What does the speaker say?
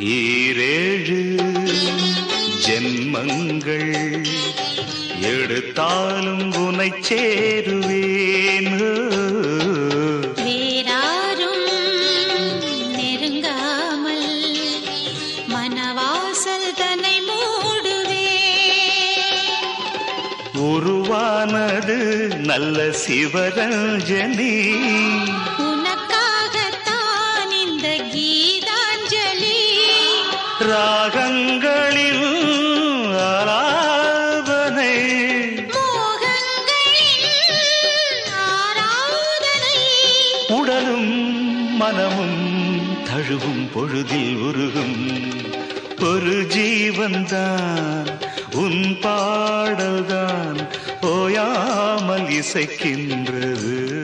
ஈரேழு ஜென்மங்கள் எடுத்தாலும் உனை சேருவேன். வேறாரும் நெருங்காமல் மனவாசல் தன்னை மூடுவே உருவானது நல்ல சிவரஞ்சனி. ராகங்களில் ஆராதனை. உடலும் மனமும் தழுவும் பொழுதில் உருகும். ஒரு ஜீவன்தான் உன் பாடல்தான் ஓயாமல் இசைக்கின்றது.